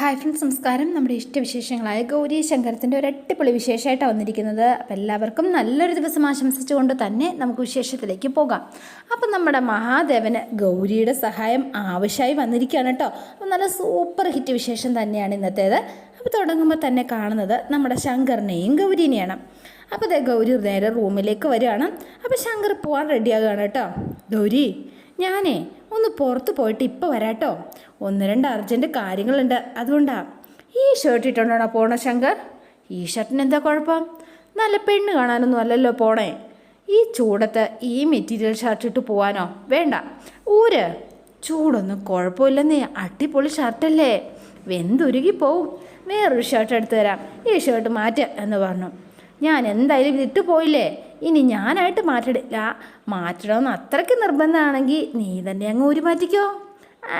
Hi friends നമസ്കാരം. നമ്മുടെ ഇഷ്ടവിശേഷങ്ങളായ ഗൗരി ശങ്കരത്തിന്റെ ഒരു അടിപൊളി വിശേഷമായിട്ടാണ് വന്നിരിക്കുന്നത്. അപ്പം എല്ലാവർക്കും നല്ലൊരു ദിവസം ആശംസിച്ചുകൊണ്ട് തന്നെ നമുക്ക് വിശേഷത്തിലേക്ക് പോകാം. അപ്പം നമ്മുടെ മഹാദേവന് ഗൗരിയുടെ സഹായം ആവശ്യമായി വന്നിരിക്കുകയാണ് കേട്ടോ. അപ്പം നല്ല സൂപ്പർ ഹിറ്റ് വിശേഷം തന്നെയാണ് ഇന്നത്തേത്. അപ്പോൾ തുടങ്ങുമ്പോൾ തന്നെ കാണുന്നത് നമ്മുടെ ശങ്കറിനെയും ഗൗരിനെയാണ്. അപ്പോൾ ദേ ഗൗരി നേരെ റൂമിലേക്ക് വരികയാണ്. അപ്പോൾ ശങ്കർ പോകാൻ റെഡിയാകുകയാണ് കേട്ടോ. ഗൗരി ഞാനേ ഒന്ന് പുറത്ത് പോയിട്ട് ഇപ്പോൾ വരാട്ടോ. ഒന്ന് രണ്ട് അർജന്റ് കാര്യങ്ങളുണ്ട്. അതുകൊണ്ടാ ഈ ഷർട്ട് ഇട്ടുകൊണ്ടാണോ പോണ ശങ്കർ? ഈ ഷർട്ടിന് എന്താ കുഴപ്പം? നല്ല പെണ്ണ് കാണാനൊന്നും അല്ലല്ലോ പോണേ. ഈ ചൂടത്ത് ഈ മെറ്റീരിയൽ ഷർട്ട് ഇട്ട് പോവാനോ? വേണ്ട. ഊര്. ചൂടൊന്നും കുഴപ്പമില്ലെന്നേ അടിപൊളി ഷർട്ടല്ലേ വെന്തുരുകി പോവും. വേറൊരു ഷർട്ട് എടുത്തു തരാം. ഈ ഷർട്ട് മാറ്റ എന്ന് പറഞ്ഞു. ഞാൻ എന്തായാലും ഇതിട്ട് പോയില്ലേ? ഇനി ഞാനായിട്ട് മാറ്റിടില്ല മാറ്റണമെന്ന് അത്രയ്ക്ക് നിർബന്ധമാണെങ്കിൽ നീ തന്നെ അങ്ങ് ഊരി മാറ്റിക്കോ.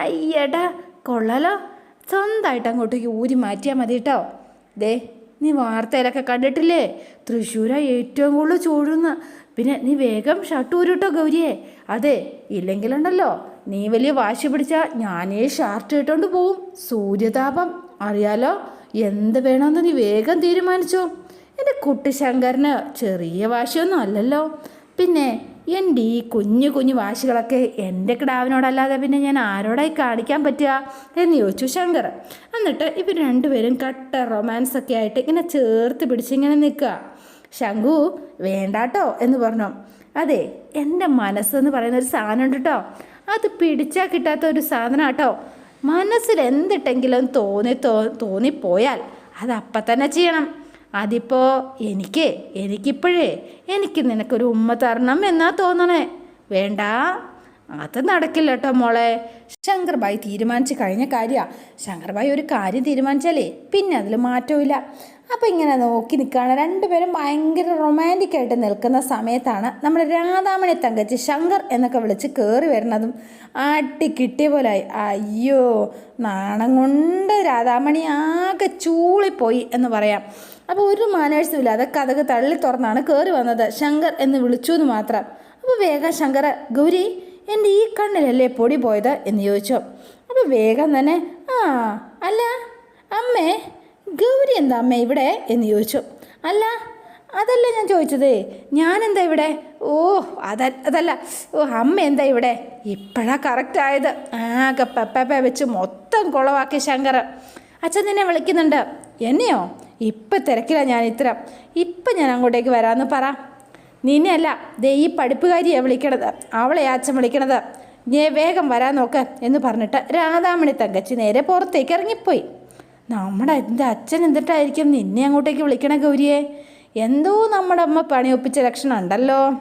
അയ്യടാ കൊള്ളാലോ. സ്വന്തമായിട്ട് അങ്ങോട്ടേക്ക് ഊരി മാറ്റിയാൽ മതി കേട്ടോ ദേ നീ വാർത്തയിലൊക്കെ കണ്ടിട്ടില്ലേ? തൃശ്ശൂരാ ഏറ്റവും കൂടുതൽ ചൂടുന്ന. പിന്നെ നീ വേഗം ഷർട്ട് ഊരിട്ടോ ഗൗരിയെ. അതെ ഇല്ലെങ്കിലുണ്ടല്ലോ. നീ വലിയ വാശി പിടിച്ചാൽ ഞാനേ ഷർട്ട് ഇട്ടുകൊണ്ട് പോവും. സൂര്യതാപം അറിയാലോ? എന്ത് വേണമെന്ന് നീ വേഗം തീരുമാനിച്ചോ. എന്റെ കുട്ടിശങ്കറിന് ചെറിയ വാശിയൊന്നും അല്ലല്ലോ. പിന്നെ എന്റെ ഈ കുഞ്ഞു കുഞ്ഞു വാശികളൊക്കെ എന്റെ കിടാവിനോടല്ലാതെ പിന്നെ ഞാൻ ആരോടായി കാണിക്കാൻ പറ്റുക എന്ന് ചോദിച്ചു ശങ്കർ. എന്നിട്ട് ഇവർ രണ്ടുപേരും കട്ട റൊമാൻസ് ഒക്കെ ആയിട്ട് ഇങ്ങനെ ചേർത്ത് പിടിച്ച് ഇങ്ങനെ നിൽക്കുക. ശങ്കു വേണ്ടാട്ടോ എന്ന് പറഞ്ഞു. അതെ എന്റെ മനസ്സെന്ന് പറയുന്ന ഒരു സാധനം ഉണ്ട് കേട്ടോ അത് പിടിച്ചാൽ കിട്ടാത്ത ഒരു സാധനം കേട്ടോ മനസ്സിൽ എന്തിട്ടെങ്കിലും തോന്നി തോ തോന്നിപ്പോയാൽ അത് തന്നെ ചെയ്യണം. അതിപ്പോൾ എനിക്ക് എനിക്കിപ്പോഴേ എനിക്ക് നിനക്കൊരു ഉമ്മ തരണം എന്നാ തോന്നണേ. വേണ്ട അത് നടക്കില്ല കേട്ടോ മോളെ. ശങ്കർബായി തീരുമാനിച്ച് കഴിഞ്ഞ കാര്യമാണ് ശങ്കർബായി ഒരു കാര്യം തീരുമാനിച്ചാലേ പിന്നെ അതിൽ മാറ്റമില്ല അപ്പോൾ ഇങ്ങനെ നോക്കി നിൽക്കുകയാണ് രണ്ടുപേരും ഭയങ്കര റൊമാന്റിക് ആയിട്ട് നിൽക്കുന്ന സമയത്താണ് നമ്മൾ രാധാമണി തങ്കച്ചി ശങ്കർ എന്നൊക്കെ വിളിച്ച് കയറി വരുന്നതും ആട്ടി കിട്ടിയ പോലായി. അയ്യോ നാണം കൊണ്ട് രാധാമണി ആകെ ചൂളിപ്പോയി എന്ന് പറയാം. അപ്പോൾ ഒരു മാനേഴ്സും ഇല്ലാതെ കഥക് തള്ളി തുറന്നാണ് കയറി വന്നത്. ശങ്കർ എന്ന് വിളിച്ചു എന്ന് മാത്രം. അപ്പോൾ വേഗം ശങ്കർ ഗൗരി എന്റെ ഈ കണ്ണിലല്ലേ പൊടി പോയത്? എന്ന് ചോദിച്ചു. അപ്പോൾ വേഗം തന്നെ ആ അല്ല അമ്മേ ഗൗരി എന്താ അമ്മ ഇവിടെ? എന്ന് ചോദിച്ചു. അല്ല അതല്ല ഞാൻ ചോദിച്ചത് ഞാനെന്താ ഇവിടെ? ഓ അത അതല്ല ഓ അമ്മ എന്താ ഇവിടെ? ഇപ്പോഴാ കറക്റ്റ് ആയത്. ആകെ പെപ്പ വെച്ച് മൊത്തം കുളവാക്കി ശങ്കർ. അച്ഛൻ നിന്നെ വിളിക്കുന്നുണ്ട്. എന്നെയോ? ഇപ്പം തിരക്കില്ല ഞാൻ ഇത്ര. ഇപ്പം ഞാൻ അങ്ങോട്ടേക്ക് വരാമെന്ന് പറ. നിന്നെയല്ല ദേ ഈ പഠിപ്പുകാരിയാണ് വിളിക്കണത്. അവളെ അച്ഛൻ വിളിക്കണത്. ഞേ വേഗം വരാൻ നോക്ക് എന്ന് പറഞ്ഞിട്ട് രാധാമണി തങ്കച്ചി നേരെ പുറത്തേക്ക് ഇറങ്ങിപ്പോയി. നമ്മുടെ എന്റെ അച്ഛൻ എന്തിട്ടായിരിക്കും നിന്നെ അങ്ങോട്ടേക്ക് വിളിക്കണ ഗൗരിയെ? എന്തോ നമ്മുടെ അമ്മ പണിയൊപ്പിച്ച ലക്ഷണം ഉണ്ടല്ലോ.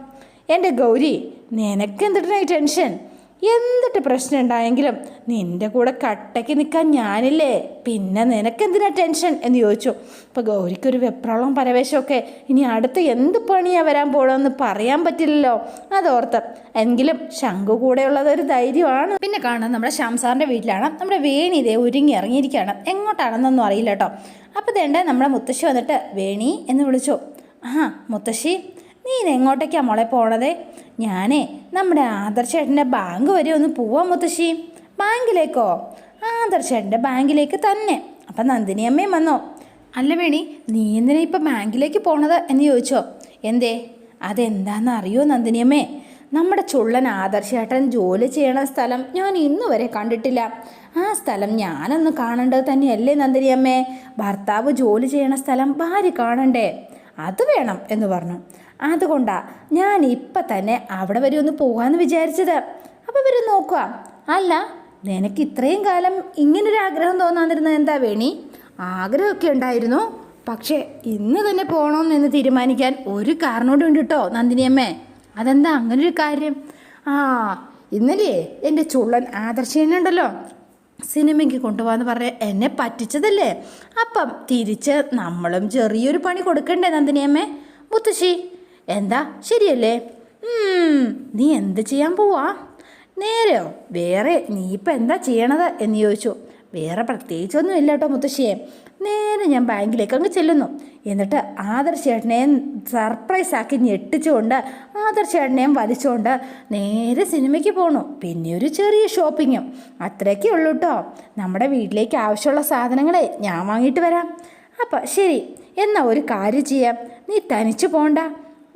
എന്റെ ഗൗരി നിനക്ക് എന്തിട്ടായി ടെൻഷൻ? എന്തിട്ട് പ്രശ്നം ഉണ്ടായെങ്കിലും നിന്റെ കൂടെ കട്ടയ്ക്ക് നിൽക്കാൻ ഞാനില്ലേ? പിന്നെ നിനക്കെന്തിനാ ടെൻഷൻ? എന്ന് ചോദിച്ചു. അപ്പോൾ ഗൗരിക്കൊരു വെപ്രാളം പരവേശമൊക്കെ. ഇനി അടുത്ത് എന്ത് പണിയാ വരാൻ പോകണമെന്ന് പറയാൻ പറ്റില്ലല്ലോ. അതോർത്ത്. എങ്കിലും ശംഖു കൂടെയുള്ളത് ഒരു ധൈര്യമാണ്. പിന്നെ കാണാൻ നമ്മുടെ ശംസാറിന്റെ വീട്ടിലാണ്. നമ്മുടെ വേണി ഇതേ ഒരുങ്ങി ഇറങ്ങിയിരിക്കുകയാണ്. എങ്ങോട്ടാണെന്നൊന്നും അറിയില്ല കേട്ടോ. അപ്പോൾ ഇതേണ്ട നമ്മുടെ മുത്തശ്ശി വന്നിട്ട് വേണി എന്ന് വിളിച്ചു. ആ മുത്തശ്ശി നീ ഇത് എങ്ങോട്ടേക്കാണ് മോളെ പോണത്? ഞാനേ നമ്മുടെ ആദർശേട്ടന്റെ ബാങ്ക് വരെ ഒന്ന് പോവാ മുത്തശ്ശി. ബാങ്കിലേക്കോ? ആദർശേട്ടന്റെ ബാങ്കിലേക്ക് തന്നെ. അപ്പം നന്ദിനി അമ്മയും വന്നോ? അല്ല വേണി നീ എന്തിനാ ഇപ്പം ബാങ്കിലേക്ക് പോണത് എന്ന് ചോദിച്ചോ? എന്തേ? അതെന്താണെന്ന് അറിയോ നന്ദിനിയമ്മേ നമ്മുടെ ചുള്ളൻ ആദർശേട്ടൻ ജോലി ചെയ്യണ സ്ഥലം ഞാൻ ഇന്ന് വരെ കണ്ടിട്ടില്ല. ആ സ്ഥലം ഞാനൊന്ന് കാണേണ്ടത് തന്നെയല്ലേ നന്ദിനിയമ്മേ ഭർത്താവ് ജോലി ചെയ്യണ സ്ഥലം ഭാര്യ കാണണ്ടേ? അത് വേണം എന്ന് പറഞ്ഞു. അതുകൊണ്ടാ ഞാൻ ഇപ്പം തന്നെ അവിടെ വരെ ഒന്ന് പോകാമെന്ന് വിചാരിച്ചത്. അപ്പോൾ ഇവർ നോക്കുക അല്ല നിനക്ക് ഇത്രയും കാലം ഇങ്ങനൊരു ആഗ്രഹം തോന്നാതിരുന്നത് എന്താ വേണി? ആഗ്രഹമൊക്കെ ഉണ്ടായിരുന്നു. പക്ഷേ ഇന്ന് തന്നെ പോകണമെന്ന് തീരുമാനിക്കാൻ ഒരു കാരണോടും ഉണ്ട് കേട്ടോ നന്ദിനിയമ്മേ അതെന്താ അങ്ങനൊരു കാര്യം? ആ ഇന്നലെ എന്റെ ചുള്ളൻ ആദർശനുണ്ടല്ലോ. സിനിമയ്ക്ക് കൊണ്ടുപോകാന്ന് പറഞ്ഞ് എന്നെ പറ്റിച്ചതല്ലേ? അപ്പം തിരിച്ച് നമ്മളും ചെറിയൊരു പണി കൊടുക്കണ്ടേ നന്ദിനിയമ്മേ മുത്തശ്ശി എന്താ? ശരിയല്ലേ? നീ എന്ത് ചെയ്യാൻ പോവാ? നേരെയോ? വേറെ നീ ഇപ്പം എന്താ ചെയ്യണത്? എന്ന് ചോദിച്ചു. വേറെ പ്രത്യേകിച്ചൊന്നും ഇല്ല കേട്ടോ മുത്തശ്ശിയെ. നേരെ ഞാൻ ബാങ്കിലേക്ക് അങ്ങ് ചെല്ലുന്നു. എന്നിട്ട് ആദർശേട്ടനെ സർപ്രൈസ് ആക്കി ഞെട്ടിച്ചുകൊണ്ട് ആദർശേട്ടനെയും വലിച്ചുകൊണ്ട് നേരെ സിനിമയ്ക്ക് പോണു. പിന്നെ ഒരു ചെറിയ ഷോപ്പിങ്ങും. അത്രയൊക്കെ ഉള്ളൂ കേട്ടോ. നമ്മുടെ വീട്ടിലേക്ക് ആവശ്യമുള്ള സാധനങ്ങളെ ഞാൻ വാങ്ങിയിട്ട് വരാം. അപ്പം ശരി എന്നാ ഒരു കാര്യം ചെയ്യാം. നീ തനിച്ച് പോണ്ട.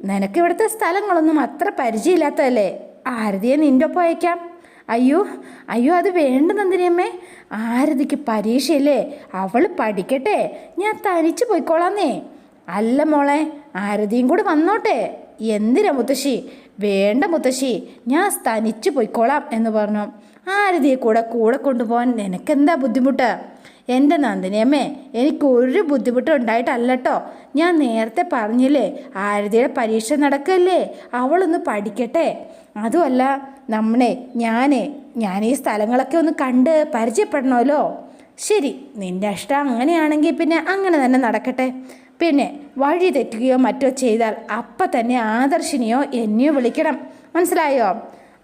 നിനക്ക് ഇവിടുത്തെ സ്ഥലങ്ങളൊന്നും അത്ര പരിചയമില്ലാത്തതല്ലേ? ആരതിയെ നിന്റെ ഒപ്പം അയക്കാം. അയ്യോ അയ്യോ അത് വേണ്ട നന്ദിനിയമ്മേ. ആരതിക്ക് പരീക്ഷയില്ലേ? അവൾ പഠിക്കട്ടെ. ഞാൻ തനിച്ച് പോയിക്കോളാന്നേ. അല്ല മോളെ ആരതിയും കൂടി വന്നോട്ടെ. എന്തിനാ മുത്തശ്ശി? വേണ്ട മുത്തശ്ശി ഞാൻ തനിച്ച് പോയിക്കോളാം എന്ന് പറഞ്ഞു. ആരതിയെ കൂടെ കൂടെ കൊണ്ടുപോകാൻ നിനക്കെന്താ ബുദ്ധിമുട്ട്? എന്റെ നന്ദിനിയമ്മേ എനിക്ക് ഒരു ബുദ്ധിമുട്ടും ഉണ്ടായിട്ടല്ല കേട്ടോ ഞാൻ നേരത്തെ പറഞ്ഞില്ലേ ആരതിയുടെ പരീക്ഷ നടക്കല്ലേ? അവളൊന്ന് പഠിക്കട്ടെ. അതുമല്ല നമ്മളെ ഞാനെ ഞാൻ ഈ സ്ഥലങ്ങളൊക്കെ ഒന്ന് കണ്ട് പരിചയപ്പെടണമല്ലോ. ശരി നിന്റെ ഇഷ്ടം അങ്ങനെയാണെങ്കിൽ പിന്നെ അങ്ങനെ തന്നെ നടക്കട്ടെ. പിന്നെ വഴി തെറ്റുകയോ മറ്റോ ചെയ്താൽ അപ്പം തന്നെ ആദർശിനെയോ എന്നെയോ വിളിക്കണം. മനസ്സിലായോ?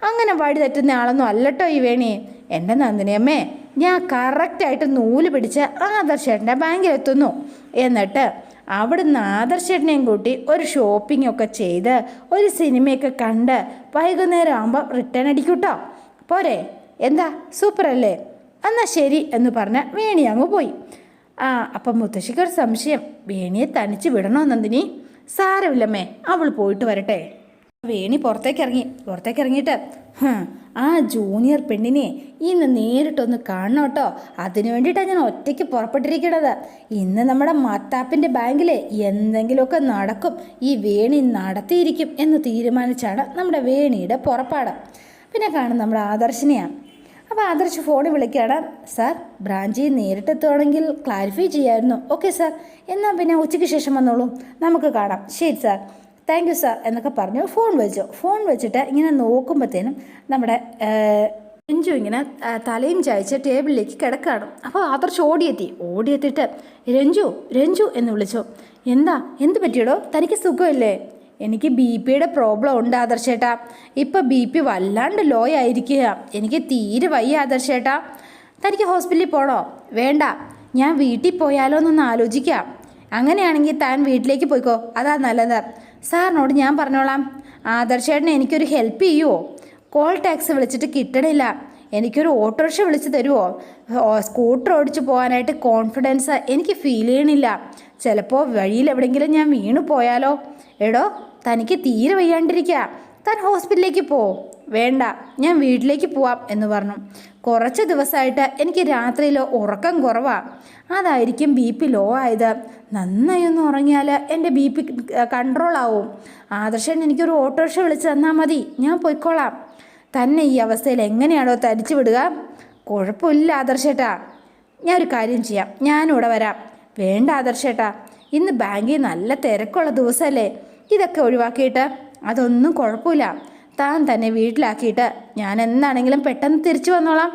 അങ്ങനെ വഴി തെറ്റുന്ന ആളൊന്നും അല്ലട്ടോ ഈ വേണി. എന്റെ നന്ദിനിയമ്മേ ഞാൻ കറക്റ്റായിട്ട് നൂൽ പിടിച്ച് ആദർശേട്ടന്റെ ബാങ്കിലെത്തുന്നു. എന്നിട്ട് അവിടുന്ന് ആദർശേട്ടനെയും കൂട്ടി ഒരു ഷോപ്പിംഗ് ഒക്കെ ചെയ്ത് ഒരു സിനിമയൊക്കെ കണ്ട് വൈകുന്നേരം ആകുമ്പോൾ റിട്ടേൺ അടിക്കൂട്ടോ. പോരെ എന്താ? സൂപ്പറല്ലേ? എന്നാൽ എന്നാ ശരി എന്ന് പറഞ്ഞ് വേണി അങ്ങ് പോയി. ആ അപ്പം മുത്തശ്ശിക്കൊരു സംശയം. വേണിയെ തനിച്ച് വിടണോ നന്ദിനി? സാരമില്ലമ്മേ അവൾ പോയിട്ട് വരട്ടെ. വേണി പുറത്തേക്ക് ഇറങ്ങി പുറത്തേക്ക് ഇറങ്ങിയിട്ട് "ഹും, ആ ജൂനിയർ പെണ്ണിനെ ഇന്ന് നേരിട്ടൊന്ന് കാണണം കേട്ടോ. അതിനു വേണ്ടിയിട്ടാണ് ഞാൻ ഒറ്റയ്ക്ക് പുറപ്പെട്ടിരിക്കണത് ഇന്ന് നമ്മുടെ മത്താപ്പിന്റെ ബാങ്കിൽ എന്തെങ്കിലുമൊക്കെ നടക്കും. ഈ വേണി നടത്തിയിരിക്കും എന്ന് തീരുമാനിച്ചാണ് നമ്മുടെ വേണിയുടെ പുറപ്പാട്. പിന്നെ കാണും നമ്മുടെ ആദർശിനെയാണ് അപ്പോൾ ആദർശ് ഫോണിൽ വിളിക്കുകയാണ്. സാർ ബ്രാഞ്ചിൽ നേരിട്ടെത്തുവാണെങ്കിൽ ക്ലാരിഫൈ ചെയ്യായിരുന്നു. Okay sir. എന്നാൽ പിന്നെ ഉച്ചയ്ക്ക് ശേഷം വന്നോളൂ. നമുക്ക് കാണാം. ശരി സാർ. താങ്ക് യു സാർ എന്നൊക്കെ പറഞ്ഞു ഫോൺ വെച്ചു. ഫോൺ വെച്ചിട്ട് ഇങ്ങനെ നോക്കുമ്പോഴത്തേനും നമ്മുടെ രഞ്ജു ഇങ്ങനെ തലയും ചായച്ച് ടേബിളിലേക്ക് കിടക്കുകയാണ് അപ്പോൾ ആദർശ് ഓടിയെത്തി. ഓടിയെത്തിയിട്ട് രഞ്ജു രഞ്ജു എന്ന് വിളിച്ചു. എന്താ? എന്ത് പറ്റിയടോ? തനിക്ക് സുഖമില്ലേ? എനിക്ക് ബി പിയുടെ പ്രോബ്ലം ഉണ്ട് ആദർശേട്ടാ ഇപ്പം ബി പി വല്ലാണ്ട് ലോ ആയിരിക്കുക എനിക്ക് തീരെ വയ്യ ആദർശേട്ടാ തനിക്ക് ഹോസ്പിറ്റലിൽ പോണോ? വേണ്ട. ഞാൻ വീട്ടിൽ പോയാലോ എന്നൊന്ന് ആലോചിക്കാം. അങ്ങനെയാണെങ്കിൽ താൻ വീട്ടിലേക്ക് പോയിക്കോ. അതാ നല്ലത്. സാറിനോട് ഞാൻ പറഞ്ഞോളാം. ആദർശേട്ടനെ എനിക്കൊരു ഹെൽപ്പ് ചെയ്യുമോ കോൾ ടാക്സി വിളിച്ചിട്ട് കിട്ടണില്ല. എനിക്കൊരു ഓട്ടോറിക്ഷ വിളിച്ച് തരുമോ സ്കൂട്ടർ ഓടിച്ച് പോകാനായിട്ട് കോൺഫിഡൻസ് എനിക്ക് ഫീൽ ചെയ്യണില്ല. ചിലപ്പോൾ വഴിയിൽ എവിടെയെങ്കിലും ഞാൻ വീണു പോയാലോ എടോ തനിക്ക് തീരെ വയ്യാണ്ടിരിക്കുക താൻ ഹോസ്പിറ്റലിലേക്ക് പോ. വേണ്ട ഞാൻ വീട്ടിലേക്ക് പോവാം എന്ന് പറഞ്ഞു. കുറച്ച് ദിവസമായിട്ട് എനിക്ക് രാത്രിയിൽ ഉറക്കം കുറവാണ് അതായിരിക്കും ബി പി ലോ ആയത്. നന്നായി ഒന്ന് ഉറങ്ങിയാൽ എന്റെ ബി പി കൺട്രോൾ ആവും. ആദർശൻ എനിക്കൊരു ഓട്ടോറിക്ഷ വിളിച്ച് തന്നാൽ മതി. ഞാൻ പോയിക്കോളാം. തന്നെ ഈ അവസ്ഥയിൽ എങ്ങനെയാണോ തരിച്ചു വിടുക? കുഴപ്പമില്ല ആദർശേട്ടാ. ഞാൻ ഒരു കാര്യം ചെയ്യാം. ഞാനിവിടെ വരാം. വേണ്ട ആദർശേട്ടാ. ഇന്ന് ബാങ്കിൽ നല്ല തിരക്കുള്ള ദിവസമല്ലേ ഇതൊക്കെ ഒഴിവാക്കിയിട്ട് അതൊന്നും കുഴപ്പമില്ല. താൻ തന്നെ വീട്ടിലാക്കിയിട്ട് ഞാൻ എന്നാണെങ്കിലും പെട്ടെന്ന് തിരിച്ചു വന്നോളാം.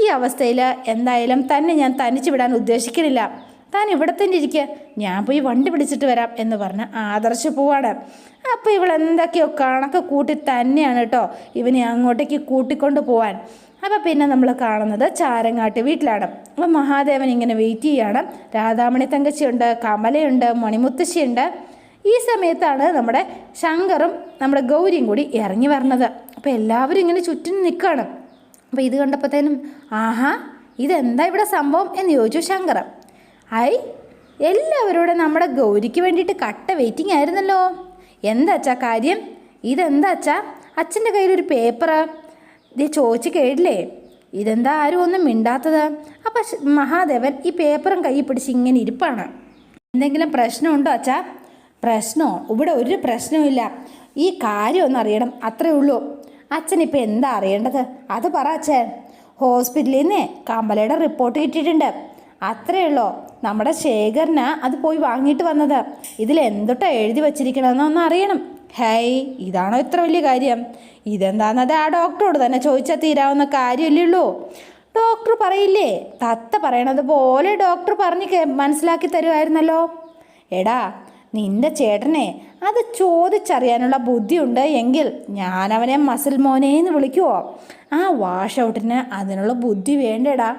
ഈ അവസ്ഥയിൽ എന്തായാലും തന്നെ ഞാൻ തനിച്ച് വിടാൻ ഉദ്ദേശിക്കുന്നില്ല. താൻ ഇവിടെ തന്നെ ഇരിക്കുക ഞാൻ പോയി വണ്ടി പിടിച്ചിട്ട് വരാം എന്ന് പറഞ്ഞ് ആദർശ് പോവാണ്. അപ്പോൾ ഇവൾ എന്തൊക്കെയോ കണക്ക് കൂട്ടി തന്നെയാണ് കേട്ടോ ഇവനെ അങ്ങോട്ടേക്ക് കൂട്ടിക്കൊണ്ട് പോവാൻ. അപ്പോൾ പിന്നെ നമ്മൾ കാണുന്നത് ചാരങ്ങാട്ട് വീട്ടിലാണ്. അപ്പോൾ മഹാദേവൻ ഇങ്ങനെ വെയിറ്റ് ചെയ്യാണ്. രാധാമണി തങ്കച്ചിയുണ്ട് കമലയുണ്ട് മണിമുത്തശ്ശിയുണ്ട്. ഈ സമയത്താണ് നമ്മുടെ ശങ്കറും നമ്മുടെ ഗൗരിയും കൂടി ഇറങ്ങി വരണത്. അപ്പോൾ എല്ലാവരും ഇങ്ങനെ ചുറ്റും നിൽക്കുകയാണ് അപ്പോൾ ഇത് കണ്ടപ്പോഴത്തേനും ആഹാ ഇതെന്താ ഇവിടെ സംഭവം? എന്ന് ചോദിച്ചു ശങ്കർ. ഐ എല്ലാവരോടും നമ്മുടെ ഗൗരിക്ക് വേണ്ടിയിട്ട് കട്ട വെയിറ്റിംഗ് ആയിരുന്നല്ലോ. എന്താച്ചാ കാര്യം? ഇതെന്താച്ചാ അച്ഛന്റെ കയ്യിലൊരു പേപ്പറ് ഇത് ചോദിച്ച് കേട്ടില്ലേ? ഇതെന്താ ആരും ഒന്നും മിണ്ടാത്തത്? അപ്പം മഹാദേവൻ ഈ പേപ്പറും കൈ പിടിച്ച് ഇങ്ങനെ ഇരിപ്പാണ്. എന്തെങ്കിലും പ്രശ്നമുണ്ടോ അച്ഛാ? പ്രശ്നമോ ഇവിടെ ഒരു പ്രശ്നവുമില്ല ഈ കാര്യം ഒന്ന് അറിയണം അത്രേ ഉള്ളൂ. അച്ഛൻ ഇപ്പം എന്താ അറിയേണ്ടത്? അത് പറ അച്ഛൻ. ഹോസ്പിറ്റലിൽ നിന്ന് കമലയുടെ റിപ്പോർട്ട് കിട്ടിയിട്ടുണ്ട്. അത്രേ ഉള്ളൂ. നമ്മുടെ ശേഖരന് അത് പോയി വാങ്ങിയിട്ട് വന്നത്. ഇതിൽ എന്തൊട്ടാ എഴുതി വച്ചിരിക്കണമെന്നൊന്ന് അറിയണം. ഹേയ് ഇതാണോ ഇത്ര വലിയ കാര്യം? ഇതെന്താന്നത് ആ ഡോക്ടറോട് തന്നെ ചോദിച്ചാൽ തീരാവുന്ന കാര്യമല്ലേ ഉള്ളൂ. ഡോക്ടർ പറയില്ലേ തത്ത പറയണത് പോലെ ഡോക്ടർ പറഞ്ഞ് മനസ്സിലാക്കി തരുമായിരുന്നല്ലോ. എടാ നിന്റെ ചേട്ടനെ അത് ചോദിച്ചറിയാനുള്ള ബുദ്ധിയുണ്ട് എങ്കിൽ ഞാൻ അവനെ മസിൽ മോനെ എന്ന് വിളിക്കുവോ? ആ വാഷ് ഔട്ടിന് അതിനുള്ള ബുദ്ധി വേണ്ടടാ.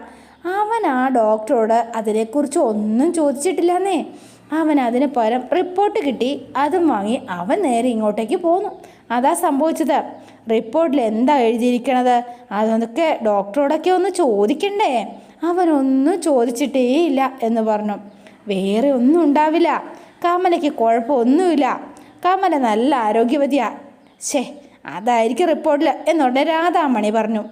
അവൻ ആ ഡോക്ടറോട് അതിനെക്കുറിച്ച് ഒന്നും ചോദിച്ചിട്ടില്ലെന്നേ. അവൻ അതിന് പകരം റിപ്പോർട്ട് കിട്ടി. അതും വാങ്ങി അവൻ നേരെ ഇങ്ങോട്ടേക്ക് പോന്നു. അതാ സംഭവിച്ചത്. റിപ്പോർട്ടിൽ എന്താ എഴുതിയിരിക്കണത്? അതൊക്കെ ഡോക്ടറോടൊക്കെ ഒന്ന് ചോദിക്കണ്ടേ? അവനൊന്നും ചോദിച്ചിട്ടേ ഇല്ല എന്ന് പറഞ്ഞു. വേറെ ഒന്നും ഉണ്ടാവില്ല. കമലയ്ക്ക് കുഴപ്പമൊന്നുമില്ല. കമല നല്ല ആരോഗ്യവതിയാ. ഛേ അതായിരിക്കും റിപ്പോർട്ടിൽ എന്നോട് രാധാമണി പറഞ്ഞു.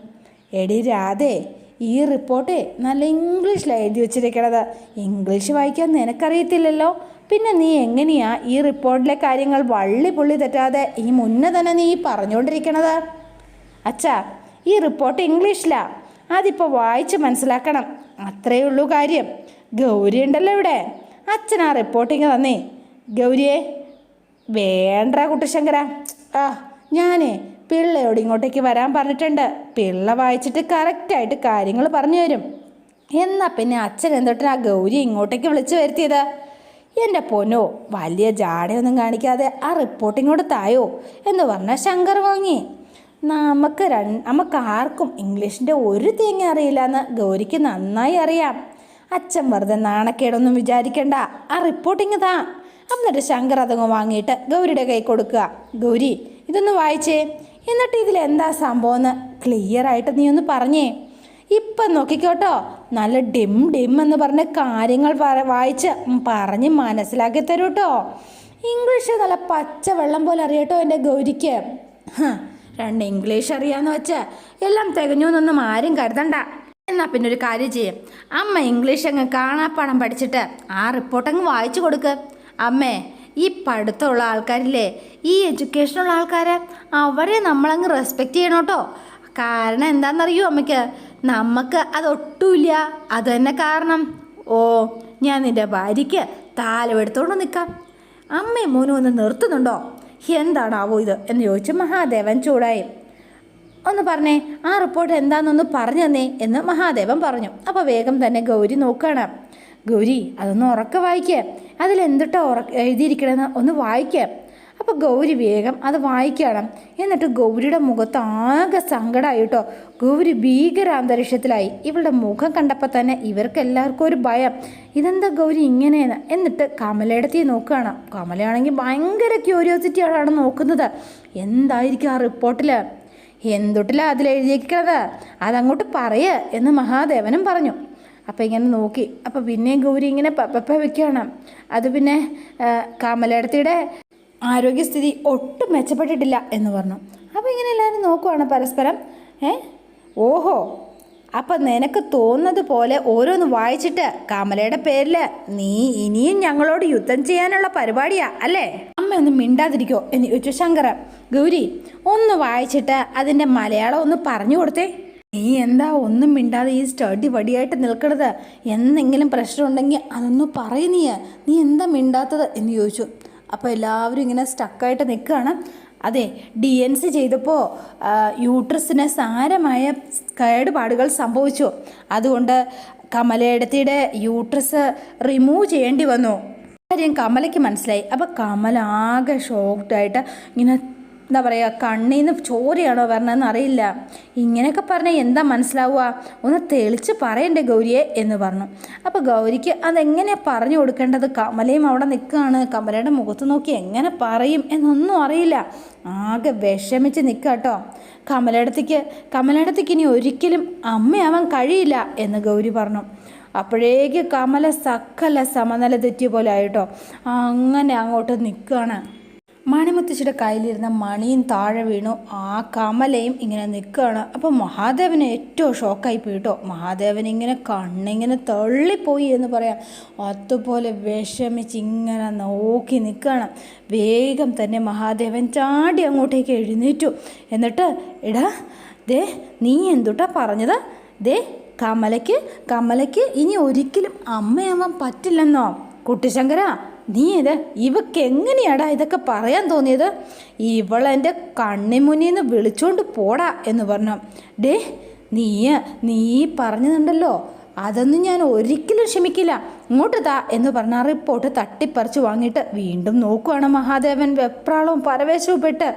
എടി രാധേ ഈ റിപ്പോർട്ട് നല്ല ഇംഗ്ലീഷിലാണ് എഴുതി വച്ചിരിക്കണത്. ഇംഗ്ലീഷ് വായിക്കാൻ നിനക്കറിയത്തില്ലല്ലോ? പിന്നെ നീ എങ്ങനെയാ ഈ റിപ്പോർട്ടിലെ കാര്യങ്ങൾ വള്ളി പുള്ളി തെറ്റാതെ ഈ മുന്നേ തന്നെ നീ പറഞ്ഞുകൊണ്ടിരിക്കണത്? അച്ഛാ ഈ റിപ്പോർട്ട് ഇംഗ്ലീഷിലാ. അതിപ്പോൾ വായിച്ച് മനസ്സിലാക്കണം. അത്രയേ ഉള്ളൂ കാര്യം. ഗൗരി ഉണ്ടല്ലോ ഇവിടെ. അച്ഛൻ ആ റിപ്പോർട്ടിങ് തന്നേ ഗൗരിയെ വേണ്ട കുട്ടിശങ്കര. ആ ഞാനേ പിള്ളയോട് ഇങ്ങോട്ടേക്ക് വരാൻ പറഞ്ഞിട്ടുണ്ട്. പിള്ള വായിച്ചിട്ട് കറക്റ്റായിട്ട് കാര്യങ്ങൾ പറഞ്ഞു തരും. എന്നാ പിന്നെ അച്ഛൻ എന്തൊട്ടിന് ആ ഗൗരി ഇങ്ങോട്ടേക്ക് വിളിച്ചു വരുത്തിയത്? എന്റെ പൊന്നോ വലിയ ജാടയൊന്നും കാണിക്കാതെ ആ റിപ്പോർട്ടിങ്ങോട് തായോ? എന്ന് പറഞ്ഞാൽ ശങ്കർ വാങ്ങി. നമുക്ക് രണ്ട് നമുക്ക് ആർക്കും ഇംഗ്ലീഷിന്റെ ഒരു തേങ്ങ അറിയില്ല എന്ന് ഗൗരിക്ക് നന്നായി അറിയാം. അച്ഛൻ വെറുതെ നാണക്കേടൊന്നും വിചാരിക്കണ്ട. ആ റിപ്പോർട്ടിങ് താ എന്നിട്ട് ശങ്കർ അതങ്ങ് വാങ്ങിയിട്ട് ഗൗരിയുടെ കൈ കൊടുക്കുക. ഗൗരി ഇതൊന്ന് വായിച്ചേ. എന്നിട്ട് ഇതിൽ എന്താ സംഭവം എന്ന് ക്ലിയർ ആയിട്ട് നീ ഒന്ന് പറഞ്ഞേ. ഇപ്പം നോക്കിക്കോട്ടോ. നല്ല ഡിം ഡിം എന്ന് പറഞ്ഞ കാര്യങ്ങൾ വായിച്ച് പറഞ്ഞ് മനസ്സിലാക്കി തരൂ കേട്ടോ ഇംഗ്ലീഷ് നല്ല പച്ച വെള്ളം പോലെ അറിയട്ടോ എന്റെ ഗൗരിക്ക്. രണ്ട് ഇംഗ്ലീഷ് അറിയാമെന്ന് വെച്ച് എല്ലാം തികഞ്ഞു എന്നൊന്നും ആരും കരുതണ്ട. എന്നാ പിന്നെ ഒരു കാര്യം ചെയ്യും. അമ്മ ഇംഗ്ലീഷ് അങ്ങ് കാണാപ്പാടം പഠിച്ചിട്ട് ആ റിപ്പോർട്ട് അങ്ങ് വായിച്ചു കൊടുക്ക്. അമ്മേ ഈ പഠിത്തമുള്ള ആൾക്കാരില്ലേ ഈ എഡ്യൂക്കേഷനുള്ള ആൾക്കാരെ അവരെ നമ്മളങ്ങ് റെസ്പെക്റ്റ് ചെയ്യണം കേട്ടോ. കാരണം എന്താണെന്നറിയോ അമ്മയ്ക്ക്? നമുക്ക് അതൊട്ടുമില്ല. അത് തന്നെ കാരണം. ഓ ഞാൻ നിന്റെ ഭാര്യയ്ക്ക് താലമെടുത്തോണ്ട് നിൽക്കാം അമ്മയും മോനും ഒന്ന് നിർത്തുന്നുണ്ടോ? എന്താണാവോ ഇത്? എന്ന് ചോദിച്ച് മഹാദേവൻ ചൂടായി. ഒന്ന് പറഞ്ഞേ ആ റിപ്പോർട്ട് എന്താണെന്നൊന്ന് പറഞ്ഞു തന്നേ എന്ന് മഹാദേവൻ പറഞ്ഞു. അപ്പോൾ വേഗം തന്നെ ഗൗരി നോക്കുകയാണ് ഗൗരി അതൊന്ന് ഉറക്കെ വായിക്കുക അതിലെന്തിട്ടാ ഉറ എഴുതിയിരിക്കണമെന്ന് ഒന്ന് വായിക്കുക അപ്പോൾ ഗൗരി വേഗം അത് വായിക്കുകയാണ് എന്നിട്ട് ഗൗരിയുടെ മുഖത്ത് ആകെ സങ്കടമായി കേട്ടോ ഗൗരി ഭീകര അന്തരീക്ഷത്തിലായി. ഇവളുടെ മുഖം കണ്ടപ്പോൾ തന്നെ ഇവർക്ക് എല്ലാവർക്കും ഒരു ഭയം. ഇതെന്താ ഗൗരി ഇങ്ങനെയെന്ന് എന്നിട്ട് കമലയിടത്തി നോക്കുകയാണ് കമലയാണെങ്കിൽ ഭയങ്കര ക്യൂരിയോസിറ്റിയാണ് നോക്കുന്നത്. എന്തായിരിക്കും ആ റിപ്പോർട്ടിൽ എന്തൊട്ടില്ല അതിൽ എഴുതിയിരിക്കണത്? അതങ്ങോട്ട് പറയ എന്ന് മഹാദേവനും പറഞ്ഞു. അപ്പം ഇങ്ങനെ നോക്കി. അപ്പം പിന്നെയും ഗൗരി ഇങ്ങനെ പപ്പ വെക്കുകയാണ് അത് പിന്നെ കമലടത്തിയുടെ ആരോഗ്യസ്ഥിതി ഒട്ടും മെച്ചപ്പെട്ടിട്ടില്ല എന്ന് പറഞ്ഞു. അപ്പോൾ ഇങ്ങനെ എല്ലാവരും നോക്കുവാണ് പരസ്പരം. ഏ? ഓഹോ. അപ്പം നിനക്ക് തോന്നുന്നത് പോലെ ഓരോന്ന് വായിച്ചിട്ട് കമലയുടെ പേരിൽ നീ ഇനിയും ഞങ്ങളോട് യുദ്ധം ചെയ്യാനുള്ള പരിപാടിയാ അല്ലേ? അമ്മ ഒന്ന് മിണ്ടാതിരിക്കോ എന്ന് ചോദിച്ചു ശങ്കർ. ഗൗരി ഒന്ന് വായിച്ചിട്ട് അതിന്റെ മലയാളം ഒന്ന് പറഞ്ഞു കൊടുത്തേ. നീ എന്താ ഒന്നും മിണ്ടാതെ ഈ സ്റ്റഡി വടിയായിട്ട് നിൽക്കണത്? എന്തെങ്കിലും പ്രശ്നമുണ്ടെങ്കിൽ അതൊന്ന് പറയുന്നീ നീ എന്താ മിണ്ടാത്തത് എന്ന് ചോദിച്ചു. അപ്പോൾ എല്ലാവരും ഇങ്ങനെ സ്റ്റക്കായിട്ട് നിൽക്കുകയാണ്. അതെ ഡി എൻ സി ചെയ്തപ്പോൾ യൂട്രസിന് സാരമായ കേടുപാടുകൾ സംഭവിച്ചു. അതുകൊണ്ട് കമലയിടത്തിയുടെ യൂട്രസ് റിമൂവ് ചെയ്യേണ്ടി വന്നു. കാര്യം കമലയ്ക്ക് മനസ്സിലായി. അപ്പോൾ കമല ആകെ ഷോക്ക്ഡായിട്ട് ഇങ്ങനെ എന്താ പറയുക കണ്ണിൽ നിന്ന് ചോരയാണോ വരണമെന്ന് അറിയില്ല. ഇങ്ങനെയൊക്കെ പറഞ്ഞാൽ എന്താ മനസ്സിലാവുക? ഒന്ന് തെളിച്ച് പറയണ്ടേ ഗൗരിയെ എന്ന് പറഞ്ഞു. അപ്പോൾ ഗൗരിക്ക് അതെങ്ങനെ പറഞ്ഞു കൊടുക്കേണ്ടത്? കമലയും അവിടെ നിൽക്കുകയാണ് കമലയുടെ മുഖത്ത് നോക്കി എങ്ങനെ പറയും എന്നൊന്നും അറിയില്ല. ആകെ വിഷമിച്ച് നിൽക്കുക കേട്ടോ കമലയിടത്തേക്ക് കമലയിടത്തേക്ക് ഇനി ഒരിക്കലും അമ്മയാവാൻ കഴിയില്ല എന്ന് ഗൗരി പറഞ്ഞു. അപ്പോഴേക്ക് കമല സക്കല സമനില തെറ്റിയ പോലെ ആയിട്ടോ അങ്ങനെ അങ്ങോട്ട് നിൽക്കുകയാണ് മണിമുത്തശ്ശിയുടെ കയ്യിലിരുന്ന മണിയും താഴെ വീണു. ആ കമലയും ഇങ്ങനെ നിൽക്കുകയാണ്. അപ്പോൾ മഹാദേവന് ഏറ്റവും ഷോക്കായി പോയി കേട്ടോ. മഹാദേവൻ ഇങ്ങനെ കണ്ണിങ്ങനെ തള്ളിപ്പോയി എന്ന് പറയാം. അതുപോലെ വിഷമിച്ച് ഇങ്ങനെ നോക്കി നിൽക്കുകയാണ്. വേഗം തന്നെ മഹാദേവൻ ചാടി അങ്ങോട്ടേക്ക് എഴുന്നേറ്റു. എന്നിട്ട് എടാ ദേ നീ എന്തുട്ടാ പറഞ്ഞത്? ദേ കമലയ്ക്ക് കമലയ്ക്ക് ഇനി ഒരിക്കലും അമ്മയാവാൻ പറ്റില്ലെന്നോ? കുട്ടിശങ്കര നീ ഇത് ഇവക്ക് എങ്ങനെയാടാ ഇതൊക്കെ പറയാൻ തോന്നിയത്? ഇവളെന്റെ കണ്ണിമുന്നിൽ നിന്ന് വിളിച്ചോണ്ട് പോടാ എന്ന് പറഞ്ഞു. ഡേ നീ നീ പറഞ്ഞതുണ്ടല്ലോ അതൊന്നും ഞാൻ ഒരിക്കലും ക്ഷമിക്കില്ല. ഇങ്ങോട്ട് താ എന്ന് പറഞ്ഞ റിപ്പോർട്ട് തട്ടിപ്പറിച്ച് വാങ്ങിയിട്ട് വീണ്ടും നോക്കുവാണ് മഹാദേവൻ. വെപ്രാളവും പരവേശവും പെട്ട്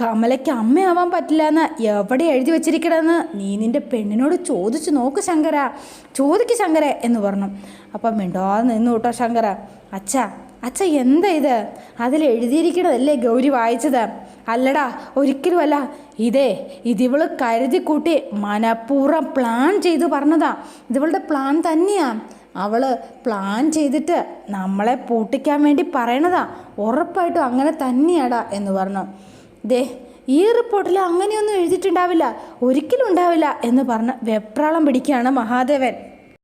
കമലയ്ക്ക് അമ്മയാവാൻ പറ്റില്ല എന്ന് എവിടെ എഴുതി വെച്ചിരിക്കണമെന്ന് നീ നിന്റെ പെണ്ണിനോട് ചോദിച്ചു നോക്ക് ശങ്കര. ചോദിക്ക് ശങ്കര എന്ന് പറഞ്ഞു. അപ്പം മിണ്ടാതെ നിന്നു കേട്ടോ ശങ്കര. അച്ഛ അച്ഛ എന്താ ഇത്? അതിൽ എഴുതിയിരിക്കണതല്ലേ ഗൗരി വായിച്ചത്? അല്ലടാ ഒരിക്കലുമല്ല. ഇതേ ഇതിവൾ കരുതി കൂട്ടി മനഃപൂർവം പ്ലാൻ ചെയ്തു പറഞ്ഞതാ. ഇതിവളുടെ പ്ലാൻ തന്നെയാ. അവൾ പ്ലാൻ ചെയ്തിട്ട് നമ്മളെ പൂട്ടിക്കാൻ വേണ്ടി പറയണതാ. ഉറപ്പായിട്ടും അങ്ങനെ തന്നെയാടാ എന്ന് പറഞ്ഞു. ദേ ഈ റിപ്പോർട്ടിൽ അങ്ങനെയൊന്നും എഴുതിയിട്ടുണ്ടാവില്ല. ഒരിക്കലും ഉണ്ടാവില്ല എന്ന് പറഞ്ഞ് വെപ്രാളം പിടിക്കുകയാണ് മഹാദേവൻ.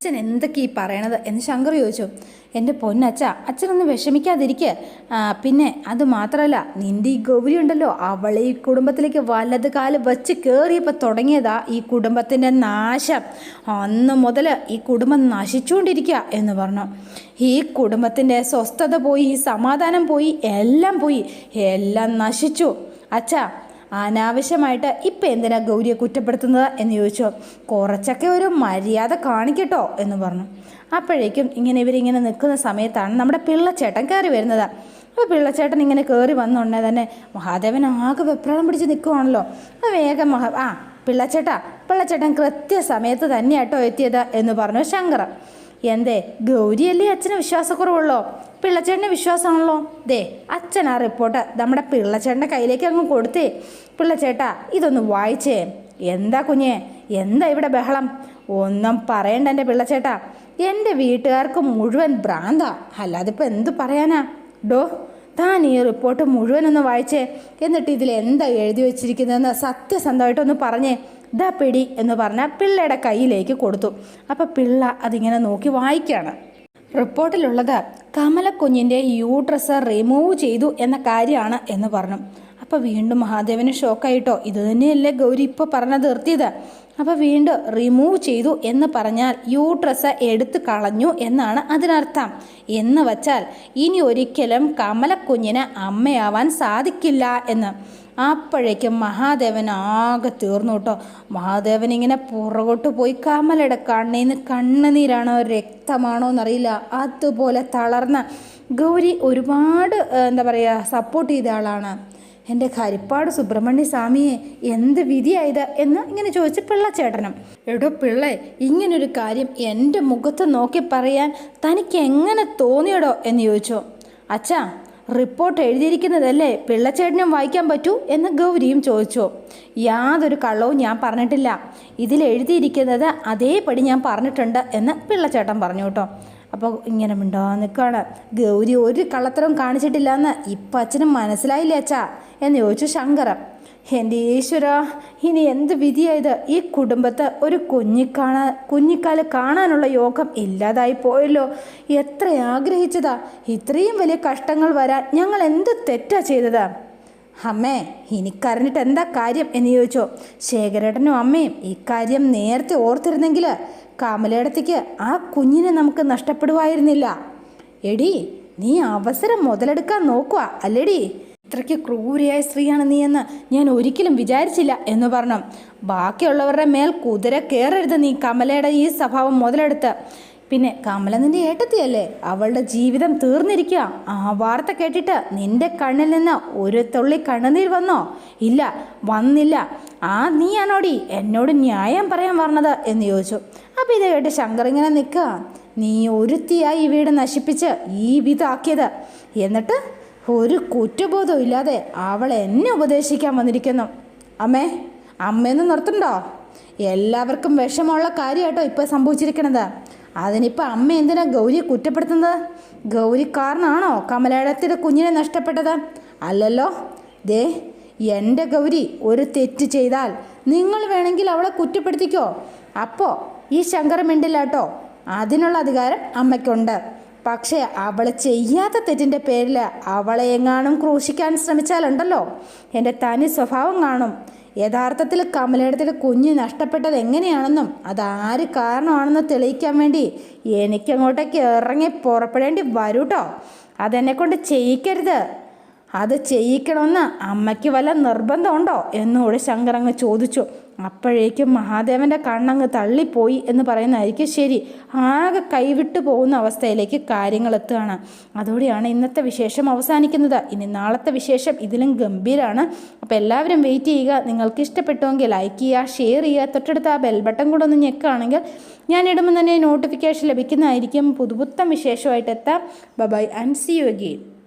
അച്ഛൻ എന്തൊക്കെ ഈ പറയണത് എന്ന് ശങ്കർ ചോദിച്ചു. എന്റെ പൊന്നച്ഛ അച്ഛനൊന്ന് വിഷമിക്കാതിരിക്കുക പിന്നെ അത് മാത്രമല്ല നിന്റെ ഈ ഗൗരി ഉണ്ടല്ലോ അവളെ ഈ കുടുംബത്തിലേക്ക് വലത് കാൽ വെച്ച് കയറിയപ്പോൾ തുടങ്ങിയതാ ഈ കുടുംബത്തിന്റെ നാശം. അന്ന് മുതൽ ഈ കുടുംബം നശിച്ചുകൊണ്ടിരിക്കുക എന്ന് പറഞ്ഞു. ഈ കുടുംബത്തിന്റെ സ്വസ്ഥത പോയി സമാധാനം പോയി എല്ലാം പോയി എല്ലാം നശിച്ചു. അച്ഛാ അനാവശ്യമായിട്ട് ഇപ്പം എന്തിനാ ഗൗരിയെ കുറ്റപ്പെടുത്തുന്നത് എന്ന് ചോദിച്ചു? കുറച്ചൊക്കെ ഒരു മര്യാദ കാണിക്കട്ടോ എന്ന് പറഞ്ഞു. അപ്പോഴേക്കും ഇങ്ങനെ ഇവരിങ്ങനെ നിൽക്കുന്ന സമയത്താണ് നമ്മുടെ പിള്ളച്ചേട്ടൻ കയറി വരുന്നത്. അപ്പോൾ പിള്ളച്ചേട്ടൻ ഇങ്ങനെ കയറി വന്നുടനെ തന്നെ മഹാദേവൻ ആകെ വെപ്രാളം പിടിച്ച് നിൽക്കുവാണല്ലോ. അപ്പോൾ വേഗം മഹാ ആ പിള്ളച്ചേട്ടാ പിള്ളച്ചേട്ടൻ കൃത്യസമയത്ത് തന്നെയാട്ടോ എത്തിയത് എന്ന് പറഞ്ഞു ശങ്കർ. എന്തേ ഗൗരിയല്ലേ അച്ഛന് വിശ്വാസക്കുറവുള്ളോ? പിള്ളച്ചേട്ടന്റെ വിശ്വാസമാണല്ലോ. ദേ അച്ഛൻ ആ റിപ്പോർട്ട്. നമ്മുടെ പിള്ളച്ചേട്ടന്റെ കയ്യിലേക്ക് അങ്ങ് കൊടുത്തേ. പിള്ളച്ചേട്ടാ ഇതൊന്ന് വായിച്ചേ. എന്താ കുഞ്ഞേ എന്താ ഇവിടെ ബഹളം? ഒന്നും പറയണ്ട എന്റെ പിള്ളച്ചേട്ടാ. എന്റെ വീട്ടുകാർക്ക് മുഴുവൻ ഭ്രാന്താ. അല്ലാതെ ഇപ്പം എന്ത് പറയാനാ? ഡോ താൻ ഈ റിപ്പോർട്ട് മുഴുവൻ ഒന്ന് വായിച്ചേ. എന്നിട്ട് ഇതിൽ എന്താ എഴുതി വെച്ചിരിക്കുന്നതെന്ന് സത്യസന്ധമായിട്ടൊന്ന് പറഞ്ഞേ. ദാ പിടി എന്ന് പറഞ്ഞ പിള്ളയുടെ കയ്യിലേക്ക് കൊടുത്തു. അപ്പോൾ പിള്ള അതിങ്ങനെ നോക്കി വായിക്കുകയാണ് റിപ്പോർട്ടിലുള്ളത് കമലക്കുഞ്ഞിന്റെ യൂട്രസ് റിമൂവ് ചെയ്തു എന്ന കാര്യമാണ് എന്ന് പറഞ്ഞു. അപ്പോൾ വീണ്ടും മഹാദേവന് ഷോക്കായിട്ടോ? ഇത് തന്നെയല്ലേ ഗൗരി ഇപ്പോൾ പറഞ്ഞത് നിർത്തിയത്. അപ്പോൾ വീണ്ടും റിമൂവ് ചെയ്തു എന്ന് പറഞ്ഞാൽ യൂട്രസ് എടുത്ത് കളഞ്ഞു എന്നാണ് അതിനർത്ഥം. എന്ന് വച്ചാൽ ഇനി ഒരിക്കലും കമലക്കുഞ്ഞിന് അമ്മയാവാൻ സാധിക്കില്ല എന്ന്. അപ്പോഴേക്കും മഹാദേവൻ ആകെ തീർന്നു കേട്ടോ. മഹാദേവൻ ഇങ്ങനെ പുറകോട്ട് പോയി കമലയുടെ കണ്ണീന്ന് കണ്ണുനീരാണോ രക്തമാണോ എന്നറിയില്ല. അതുപോലെ തളർന്ന ഗൗരി ഒരുപാട് എന്താ പറയുക സപ്പോർട്ട് ചെയ്ത ആളാണ്. എന്റെ കരിപ്പാട് സുബ്രഹ്മണ്യ സ്വാമിയെ എന്ത് വിധിയായത്? എന്ന് ഇങ്ങനെ ചോദിച്ച് പിള്ളച്ചേട്ടനും. എടോ പിള്ളേ ഇങ്ങനൊരു കാര്യം എന്റെ മുഖത്ത് നോക്കി പറയാൻ തനിക്ക് എങ്ങനെ തോന്നിയടോ? എന്ന് ചോദിച്ചു. അച്ഛാ റിപ്പോർട്ട് എഴുതിയിരിക്കുന്നതല്ലേ? പിള്ളച്ചേട്ടനും വായിക്കാൻ പറ്റൂ എന്ന് ഗൗരിയും ചോദിച്ചു. യാതൊരു കള്ളവും ഞാൻ പറഞ്ഞിട്ടില്ല. ഇതിൽ എഴുതിയിരിക്കുന്നത് അതേപടി ഞാൻ പറഞ്ഞിട്ടുണ്ട് എന്ന് പിള്ളച്ചേട്ടൻ പറഞ്ഞു കേട്ടോ. അപ്പോൾ ഇങ്ങനെ മിണ്ടോ നിൽക്കുകയാണ്. ഗൗരി ഒരു കള്ളത്തരം കാണിച്ചിട്ടില്ല എന്ന് ഇപ്പം അച്ഛനും മനസ്സിലായില്ലേ അച്ഛാ? എന്ന് ചോദിച്ചു ശങ്കരൻ. എന്റെ ഈശ്വര ഇനി എന്ത് വിധിയായത് ഈ കുടുംബത്ത് ഒരു കുഞ്ഞിക്കാണാ കുഞ്ഞിക്കാൽ കാണാനുള്ള യോഗം ഇല്ലാതായി പോയല്ലോ. എത്ര ആഗ്രഹിച്ചതാ? ഇത്രയും വലിയ കഷ്ടങ്ങൾ വരാൻ ഞങ്ങൾ എന്ത് തെറ്റാ ചെയ്തത്? അമ്മേ എനിക്കറിഞ്ഞിട്ട് എന്താ കാര്യം എന്ന് ചോദിച്ചു. ശേഖരേട്ടനും അമ്മയും ഇക്കാര്യം നേരത്തെ ഓർത്തിരുന്നെങ്കിൽ കമലയിടത്തേക്ക് ആ കുഞ്ഞിനെ നമുക്ക് നഷ്ടപ്പെടുവായിരുന്നില്ല. എടി നീ അവസരം മുതലെടുക്കാൻ നോക്കുക അല്ലേടി? ഇത്രയ്ക്ക് ക്രൂരിയായ സ്ത്രീയാണ് നീ എന്ന് ഞാൻ ഒരിക്കലും വിചാരിച്ചില്ല എന്ന് പറഞ്ഞു. ബാക്കിയുള്ളവരുടെ മേൽ കുതിര കയറരുത് നീ കമലയുടെ ഈ സ്വഭാവം മുതലെടുത്ത്. പിന്നെ കമല നിന്റെ ഏട്ടത്തിയല്ലേ? അവളുടെ ജീവിതം തീർന്നിരിക്കുക. ആ വാർത്ത കേട്ടിട്ട് നിന്റെ കണ്ണിൽ നിന്ന് ഒരു തുള്ളി കണ്ണുനീർ വന്നോ? ഇല്ല വന്നില്ല. ആ നീയാണോടി? എന്നോട് ന്യായം പറയാൻ പറഞ്ഞത് എന്ന് ചോദിച്ചു. അപ്പം ഇത് കേട്ട് ശങ്കർ ഇങ്ങനെ നിൽക്കുക. നീ ഒരുത്തിയായി ഈ വീട് നശിപ്പിച്ച് ഈ വിധാക്കിയത് എന്നിട്ട് ഒരു കുറ്റബോധവും ഇല്ലാതെ അവൾ എന്നെ ഉപദേശിക്കാൻ വന്നിരിക്കുന്നു. അമ്മേ അമ്മയെന്ന് നിർത്തണ്ടോ? എല്ലാവർക്കും വിഷമമുള്ള കാര്യമാട്ടോ ഇപ്പോൾ സംഭവിച്ചിരിക്കണത്. അതിനിപ്പോൾ അമ്മ എന്തിനാ ഗൗരിയെ കുറ്റപ്പെടുത്തുന്നത്? ഗൗരി കാരണമാണോ കമലയുടെ കുഞ്ഞിനെ നഷ്ടപ്പെട്ടത്? അല്ലല്ലോ. ദേ എന്റെ ഗൗരി ഒരു തെറ്റ് ചെയ്താൽ നിങ്ങൾ വേണമെങ്കിൽ അവളെ കുറ്റപ്പെടുത്തിക്കോ. അപ്പോൾ ഈ മിണ്ടില്ല കേട്ടോ അതിനുള്ള അധികാരം അമ്മയ്ക്കുണ്ട്. പക്ഷേ അവൾ ചെയ്യാത്ത തെറ്റിന്റെ പേരിൽ അവളെ എങ്ങാനും ക്രൂശിക്കാൻ ശ്രമിച്ചാലുണ്ടല്ലോ. എന്റെ തനി സ്വഭാവം കാണും. യഥാർത്ഥത്തിൽ കമലയിടത്തിൽ കുഞ്ഞ് നഷ്ടപ്പെട്ടത് എങ്ങനെയാണെന്നും അതാര് കാരണമാണെന്ന് തെളിയിക്കാൻ വേണ്ടി എനിക്കങ്ങോട്ടേക്ക് ഇറങ്ങി പുറപ്പെടേണ്ടി വരൂട്ടോ അതെന്നെ കൊണ്ട് ചെയ്യിക്കരുത്. അത് ചെയ്യിക്കണമെന്ന് അമ്മയ്ക്ക് വല്ല നിർബന്ധമുണ്ടോ എന്നോട് ശങ്കർ അങ്ങ് ചോദിച്ചു. അപ്പോഴേക്കും മഹാദേവന്റെ കണ്ണങ്ങ് തള്ളിപ്പോയി എന്ന് പറയുന്നതായിരിക്കും ശരി. ആകെ കൈവിട്ടു പോകുന്ന അവസ്ഥയിലേക്ക് കാര്യങ്ങൾ എത്തുകയാണ്. അതോടെയാണ് ഇന്നത്തെ വിശേഷം അവസാനിക്കുന്നത്. ഇനി നാളത്തെ വിശേഷം ഇതിലും ഗംഭീരമാണ് അപ്പോൾ എല്ലാവരും വെയിറ്റ് ചെയ്യുക. നിങ്ങൾക്ക് ഇഷ്ടപ്പെട്ടുവെങ്കിൽ ലൈക്ക് ചെയ്യുക ഷെയർ ചെയ്യുക. തൊട്ടടുത്ത് ആ ബെൽ ബട്ടൺ കൂടെ ഒന്ന് ഞെക്കുകയാണെങ്കിൽ ഞാൻ ഇടുമ്പോൾ തന്നെ നോട്ടിഫിക്കേഷൻ ലഭിക്കുന്നതായിരിക്കും. പുതുപുത്തം വിശേഷമായിട്ട് എത്താം. Bye and see you again